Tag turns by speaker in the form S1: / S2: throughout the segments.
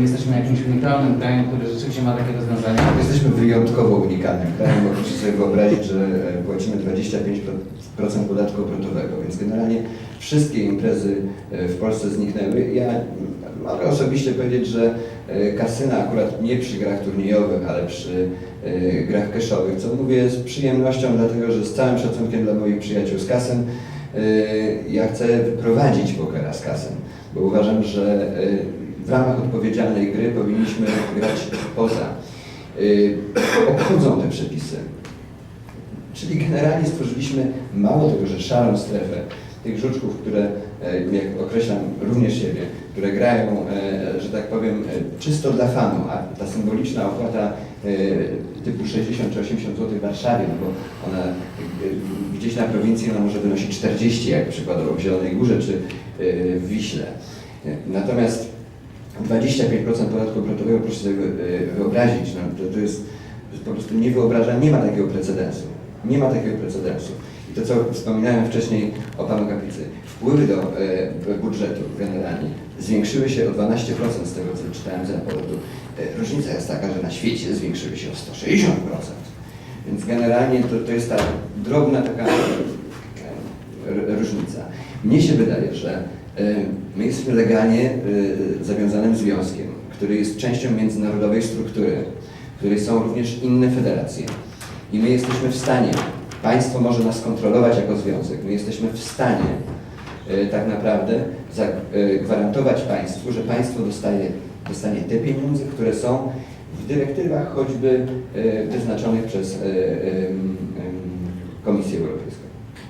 S1: Jesteśmy jakimś unikalnym krajem, który rzeczywiście ma takie rozwiązania.
S2: Jesteśmy wyjątkowo unikalnym krajem, bo proszę sobie wyobrazić, że e, płacimy 25% podatku obrotowego, więc generalnie wszystkie imprezy e, w Polsce zniknęły. Ja mogę osobiście powiedzieć, że e, kasyna akurat nie przy grach turniejowych, ale przy grach cashowych, co mówię z przyjemnością, dlatego że z całym szacunkiem dla moich przyjaciół z kasyn, e, ja chcę wyprowadzić pokera z kasyn, bo uważam, że w ramach odpowiedzialnej gry powinniśmy grać poza. Y, Obchodzą te przepisy. Czyli generalnie stworzyliśmy mało tego, że szarą strefę tych żuczków, które, e, jak określam również siebie, które grają, e, że tak powiem, czysto dla fanu, a ta symboliczna opłata typu 60 czy 80 zł w Warszawie, no bo ona gdzieś na prowincji ona może wynosić 40, jak przykładowo w Zielonej Górze czy w Wiśle. Natomiast 25% podatku obrotowego, proszę sobie wyobrazić, no, to, to jest po prostu niewyobrażalne, nie ma takiego precedensu. Nie ma takiego precedensu. I to, co wspominałem wcześniej o panu Kaplicy, wpływy do e, budżetu generalnie zwiększyły się o 12% z tego, co czytałem z raportu. E, różnica jest taka, że na świecie zwiększyły się o 160%. Więc generalnie to, to jest ta drobna taka e, różnica. Mnie się wydaje, że my jesteśmy legalnie e, zawiązanym związkiem, który jest częścią międzynarodowej struktury, w której są również inne federacje. I my jesteśmy w stanie, państwo może nas kontrolować jako związek, my jesteśmy w stanie e, tak naprawdę zagwarantować państwu, że państwo dostaje, dostanie te pieniądze, które są w dyrektywach choćby e, wyznaczonych przez e, Komisję Europejską.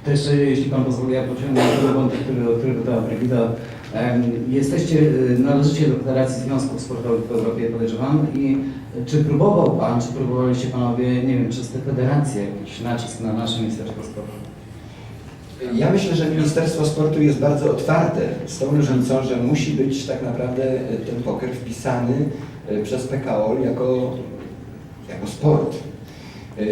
S1: To jeszcze, jeśli Pan pozwoli, ja pociągnę ten wątek, który, o którym pytała Brigida. Jesteście, y, należycie do Federacji Związków Sportowych w Europie, podejrzewam. I czy próbował Pan, czy próbowaliście Panowie, nie wiem, przez te federacje jakiś nacisk na nasze Ministerstwo Sportu?
S2: Ja myślę, że Ministerstwo Sportu jest bardzo otwarte, z tą różnicą, że musi być tak naprawdę e, ten poker wpisany e, przez PKO jako, jako sport. E,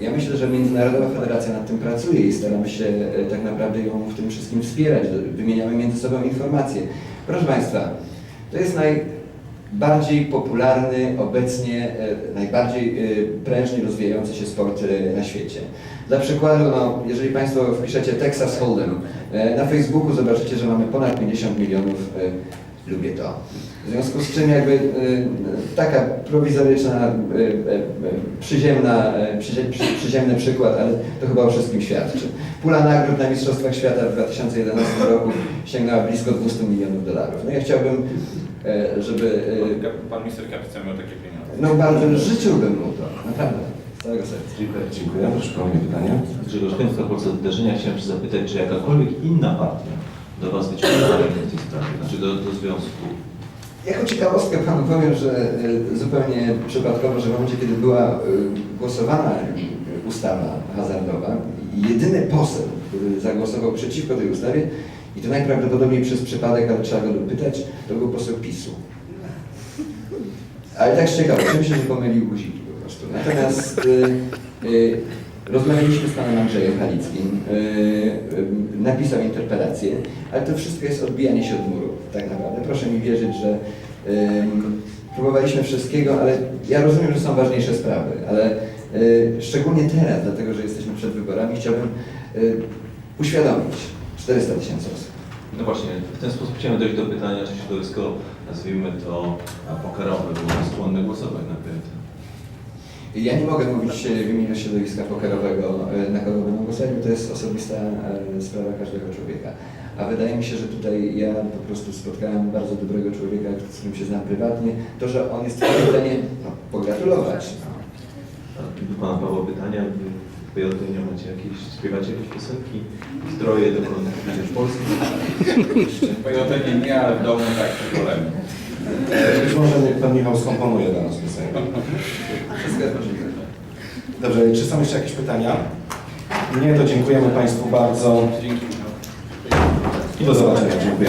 S2: Ja myślę, że Międzynarodowa Federacja nad tym pracuje i staramy się e, tak naprawdę ją w tym wszystkim wspierać. Wymieniamy między sobą informacje. Proszę Państwa, to jest najbardziej popularny, obecnie e, najbardziej prężnie rozwijający się sport na świecie. Dla przykładu, no, jeżeli Państwo wpiszecie Texas Hold'em na Facebooku, zobaczycie, że mamy ponad 50 milionów. Lubię to. W związku z czym jakby e, taka prowizoryczna, e, e, przyziemna, przyzie, przy, przyziemny przykład, ale to chyba o wszystkim świadczy. Pula nagród na Mistrzostwach Świata w 2011 roku sięgnęła blisko 200 milionów dolarów. No ja chciałbym, żeby...
S3: Pan, minister Kapica miał takie pieniądze.
S2: No bardzo życzyłbym mu to, naprawdę, z całego serca.
S4: Dziękuję, dziękuję. Proszę kolejne pytanie. Grzegorz Kępka, Polsce Zdarzenia. Chciałem się zapytać, czy jakakolwiek inna partia do Was wyciągnęła znaczy do, do związku?
S2: Jako ciekawostkę panu powiem, że e, zupełnie przypadkowo, że w momencie, kiedy była e, głosowana e, ustawa hazardowa, jedyny poseł, który zagłosował przeciwko tej ustawie, i to najprawdopodobniej przez przypadek, ale trzeba go dopytać, to był poseł PiSu. Ale tak z ciekawości, myślę, że pomylił guziki po prostu. Natomiast e, e, rozmawialiśmy z panem Andrzejem Halickim, e, e, napisał interpelację, ale to wszystko jest odbijanie się od muru, tak naprawdę. Proszę mi wierzyć, że próbowaliśmy wszystkiego, ale ja rozumiem, że są ważniejsze sprawy, ale e, szczególnie teraz, dlatego że jesteśmy przed wyborami, chciałbym e, uświadomić 400 tysięcy osób.
S4: No właśnie, w ten sposób chciałem dojść do pytania, czy środowisko, nazwijmy to pokerowe, było skłonne głosować na PNT.
S2: Ja nie mogę mówić e, w imieniu środowiska pokerowego, e, bo to jest osobista e, sprawa każdego człowieka. A wydaje mi się, że tutaj ja po prostu spotkałem bardzo dobrego człowieka, z którym się znam prywatnie. To, że on jest w stanie no, pogratulować.
S4: Do Pana Pawła pytania, Wy nie macie jakieś, śpiewacie jakieś piosenki, stroje do kontynentu w Polsce?
S3: Pojotek nie, ale w domu tak, przykolemy.
S5: Być może niech pan Michał skomponuje dla nas piosenkę.
S2: Wszystko jest możliwe.
S5: Dobrze, czy są jeszcze jakieś pytania? Nie, to dziękujemy Państwu bardzo i do zobaczenia.
S3: Dziękuję.